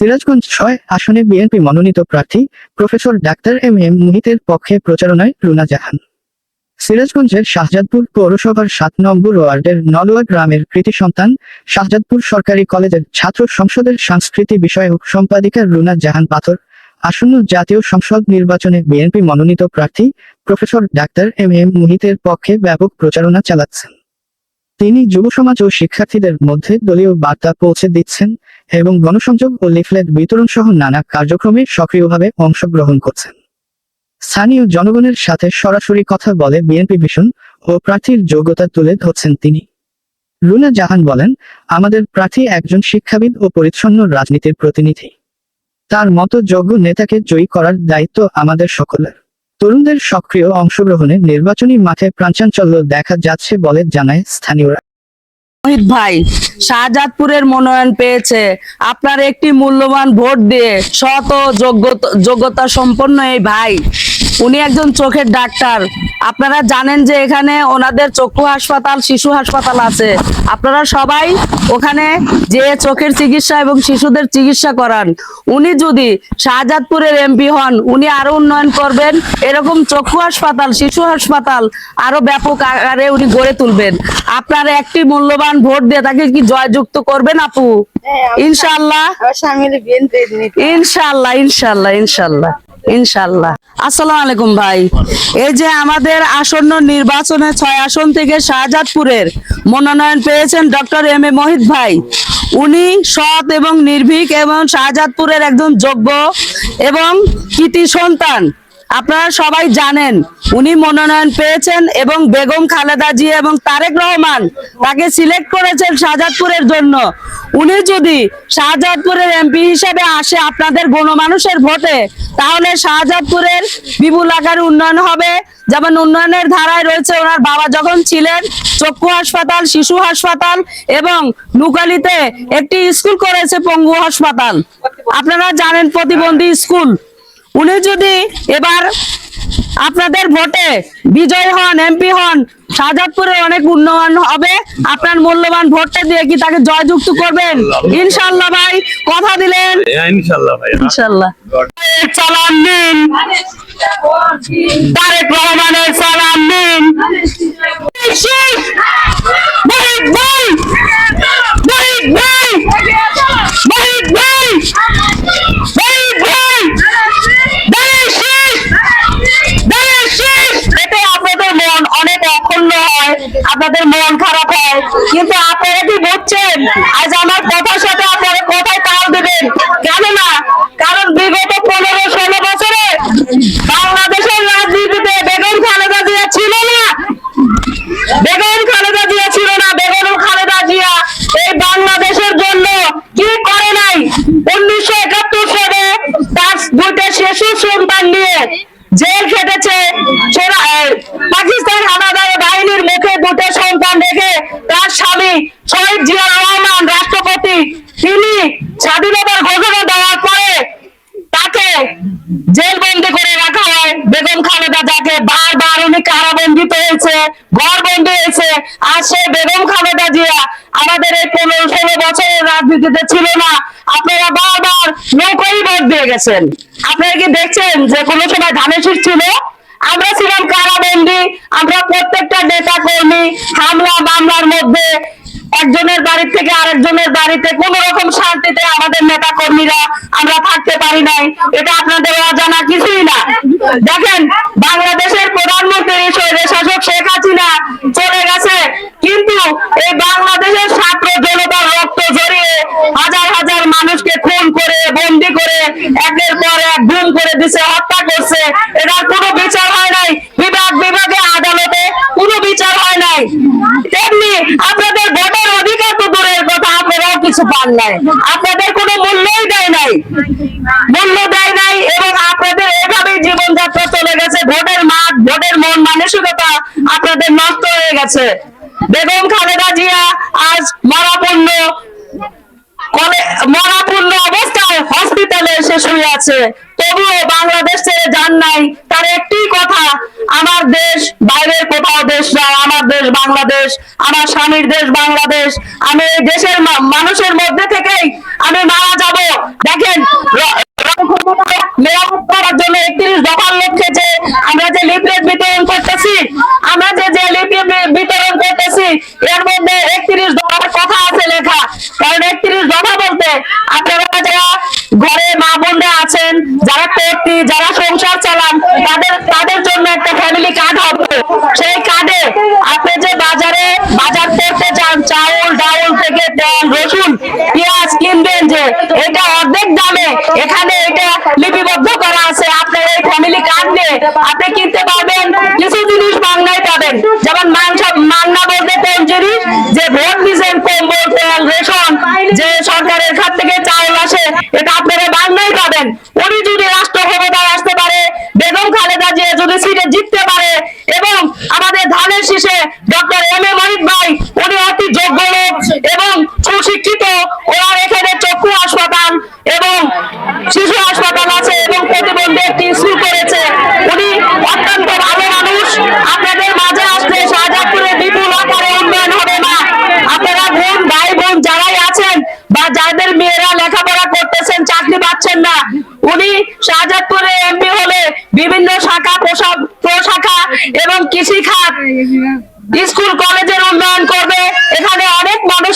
সিরাজগঞ্জ ছয় আসনে বিএনপি মনোনীত প্রার্থী প্রফেসর ডাক্তার এম এম মুহিতের পক্ষে প্রচারণায় রুনা জাহান। সিরাজগঞ্জের শাহজাদপুর পৌরসভার সাত নম্বর ওয়ার্ডের নলোয়া গ্রামের কৃতি সন্তান শাহজাদপুর সরকারি কলেজের ছাত্র সংসদের সংস্কৃতি বিষয়ক সম্পাদিকা রুনা জাহান পাথর, আসন্ন জাতীয় সংসদ নির্বাচনে বিএনপি মনোনীত প্রার্থী প্রফেসর ডাক্তার এম এম মুহিতের পক্ষে ব্যাপক প্রচারণা চালাচ্ছেন। তিনি যুব সমাজ ও শিক্ষার্থীদের মধ্যে দলীয় বার্তা পৌঁছে দিচ্ছেন এবং গণসংযোগ ও লিফলেট বিতরণ সহ নানা কার্যক্রমে সক্রিয়ভাবে অংশগ্রহণ করছেন। স্থানীয় জনগণের সাথে সরাসরি কথা বলে বিএনপি ভীষণ ও প্রার্থীর যোগ্যতা তুলে ধরছেন তিনি। রুনা জাহান বলেন, আমাদের প্রার্থী একজন শিক্ষাবিদ ও পরিচ্ছন্ন রাজনীতির প্রতিনিধি। তার মতো যোগ্য নেতাকে জয়ী করার দায়িত্ব আমাদের সকলের। তরুণদের সক্রিয় অংশগ্রহণে নির্বাচনী মাঠে প্রাঞ্চাঞ্চল্য দেখা যাচ্ছে বলে জানায় স্থানীয়রা। মোহিত ভাই, শাহজাদপুরের মনোনয়ন পেয়েছে। আপনার একটি মূল্যবান ভোট দিয়ে শত যোগ্যতা যোগ্যতা সম্পন্ন এই ভাই। উনি একজন চোখের ডাক্তার। আপনারা জানেন যে এখানে ওনাদের চক্ষু হাসপাতাল শিশু হাসপাতাল আছে। আপনারা সবাই ওখানে যে চোখের চিকিৎসা এবং শিশুদের চিকিৎসা করান। উনি যদি শাহজাদপুরের এমপি হন উনি আরও উন্নয়ন করবেন। এরকম চক্ষু হাসপাতাল শিশু হাসপাতাল আরও ব্যাপক আকারে উনি গড়ে তুলবেন। আপনার একটি মূল্যবান ভোট দিয়ে তাকে কি জয়যুক্ত করবেন আপু? ইনশাল্লাহ ইনশাল্লাহ ইনশাল্লাহ বিএনপি ইনশাআল্লাহ। আসসালামু আলাইকুম ভাই। এই যে আমাদের আসন্ন নির্বাচনে ছয় আসন থেকে শাহজাদপুরের মনোনয়ন পেয়েছেন ডক্টর এম এ মোহিত ভাই। উনি সৎ এবং নির্ভীক এবং শাহজাদপুরের একজন যোগ্য এবং কৃতি সন্তান। আপনারা সবাই জানেন, উনি মনোনয়ন পেয়েছেন এবং বেগম খালেদা জিয়া এবং তারেক রহমান তাকে সিলেক্ট করেছেন শাহজাদপুরের জন্য। উনি যদি শাহজাদপুরের এমপি হিসেবে আসে আপনাদের গণমানুষের ভোটে, তাহলে শাহজাদপুরের বিপুল আকার উন্নয়ন হবে। যেমন উন্নয়নের ধারায় রয়েছে ওনার বাবা যখন ছিলেন, চক্ষু হাসপাতাল, শিশু হাসপাতাল এবং নুকালিতে একটি স্কুল করেছে পঙ্গু হাসপাতাল। আপনারা জানেন প্রতিবন্ধী স্কুল। উনি যদি এবার আপনাদের ভোটে বিজয় হন এমপি হন শাহজাদপুরে অনেক উন্নয়ন হবে আপনার মূল্যবান ভোটটা দিয়ে কি তাকে জয়যুক্ত করবেন ইনশাল্লাহ ভাই কথা দিলেন হ্যাঁ, ইনশাল্লাহ ভাই ইনশাল্লাহ নিন তারেক রহমানের সালাম নিন শেখ মহিত ভাই মহিত ভাই মহিত ভাই মহিত ভাই দাঁড়িয়ে শেখ দাঁড়িয়ে শেখ এতে আপনাদের মন অনেক অখণ্ড হয় আপনাদের মন খারাপ হয় কিন্তু আপনারা কি বুঝছেন আজ আমার কথার সাথে আপনারা কথায় তাল দেবেন কেন না কারণ বিগত পনেরো ষোলো বছরে বাংলাদেশের রাজনীতিতে বেগম খালেদা জিয়া ছিল না বেগম খালেদা জিয়া ছিল না বেগম খালেদা জিয়া এই বাংলাদেশের জন্য কি করে নাই উনিশশো একাত্তর সালে তার দুইটা শিশু সন্তান নিয়ে জেল খেটেছে চোরা- এ, পাকিস্তান হানাদার বাহিনীর মুখে দুটো সন্তান রেখে তার স্বামী শহীদ জিয়া রহমান রাষ্ট্রপতি তিনি স্বাধীনতার ঘোষণা দেওয়ার পরে তাকে জেলবন্দি করে রাখা হয়। বেগম খালেদা যাকে বারবার উনি কারাবন্দিত হয়েছে, ঘরবন্দি হয়েছে, আর সে বেগম খালেদা জিয়া আমাদের এই পনেরো ষোলো বছরের রাজনীতিতে ছিল না। আপনারা বারবার নৌকোই ভোট দিয়ে গেছেন। আপনারা কি দেখছেন যে কোনো সময় ধানের ছিল? আমরা ছিলাম কারাবন্দি, আমরা প্রত্যেকটা নেতা কর্মী, হামলা, মামলার মধ্যে একজনের বাড়ি থেকে আরেকজনের বাড়িতে কোন রকম শান্তিতে আমাদের নেতা কর্মীরা আমরা থাকতে পারি নাই। এটা আপনাদের অজানা কিছুই না। দেখেন, বাংলাদেশের প্রধানমন্ত্রী শাসক শেখ হাসিনা চলে গেছে, কিন্তু এই বাংলাদেশের ছাত্র জনতার রক্ত জড়িয়ে হাজার হাজার মানুষকে খুন করে, বন্দি করে, একের পর এক গুম করে দিছে, হত্যা করছে, এটার কোনো বিচার হয় নাই বিভাগ বিভাগে আদালতে কোনো বিচার হয় নাই তেমনি আপনাদের ভোটের অধিকার তো দূরের কথা পান নাই। আপনাদের কোনো মূল্যই দেয় নাই। মূল্য দেয় নাই এবং আপনাদের এভাবেই জীবনযাত্রা চলে গেছে। ভোটের মাঠ, ভোটের মন মানসিকতা আপনাদের নষ্ট হয়ে গেছে। বেগম খালেদা জিয়া আজ মরাপূর্ণ মরাপূর্ণ অবস্থায় হসপিটালে এসে শুয়ে আছে। তবুও বাংলাদেশ ছেড়ে যান নাই। তার একটি কথা, আমার দেশ বাইরের কোথাও দেশ না, আমার দেশ বাংলাদেশ, আমার স্বামীর দেশ বাংলাদেশ। আমি এই দেশের মানুষের মধ্যে থেকেই আমি মারা যাব। দেখেন মেরামত করার জন্য একত্রিশ দফার লক্ষ্যে যে আমরা যে লিফলেট বিতরণ করতেছি, আমরা যে যে বিতরণ করতেছি লিপিবদ্ধ করা আছে। আপনার এই ফ্যামিলি কার্ড নিয়ে আপনি কিনতে পারবেন। কিছু জিনিস বাংলায় পাবেন। যেমন মাংস যাদের মেয়েরা লেখাপড়া করতেছেন, চাকরি পাচ্ছেন না, উনি শাহজাদপুরে এমপি হলে বিভিন্ন শাখা প্রশাখা এবং কৃষি খাত, স্কুল, কলেজের উন্নয়ন করবে। এখানে অনেক মানুষ